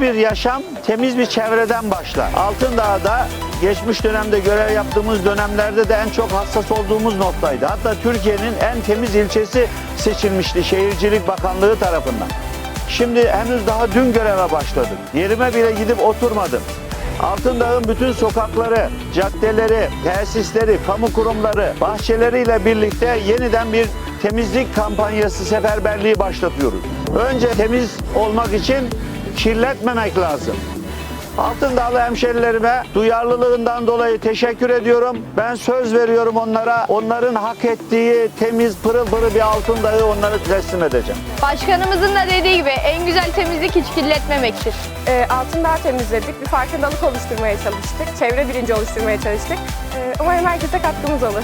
bir yaşam temiz bir çevreden başlar. Altındağ'da geçmiş dönemde görev yaptığımız dönemlerde de en çok hassas olduğumuz noktaydı. Hatta Türkiye'nin en temiz ilçesi seçilmişti Şehircilik Bakanlığı tarafından. Şimdi henüz daha dün göreve başladım. Yerime bile gidip oturmadım. Altındağ'ın bütün sokakları, caddeleri, tesisleri, kamu kurumları, bahçeleriyle birlikte yeniden bir temizlik kampanyası seferberliği başlatıyoruz. Önce temiz olmak için kirletmemek lazım. Altındağlı hemşerilerime duyarlılığından dolayı teşekkür ediyorum. Ben söz veriyorum onlara. Onların hak ettiği temiz pırıl pırıl bir Altındağı onlara teslim edeceğim. Başkanımızın da dediği gibi en güzel temizlik hiç kirletmemektir. E, Altındağ temizledik, bir farkındalık oluşturmaya çalıştık, çevre bilinci oluşturmaya çalıştık. E, umarım herkese katkımız olur.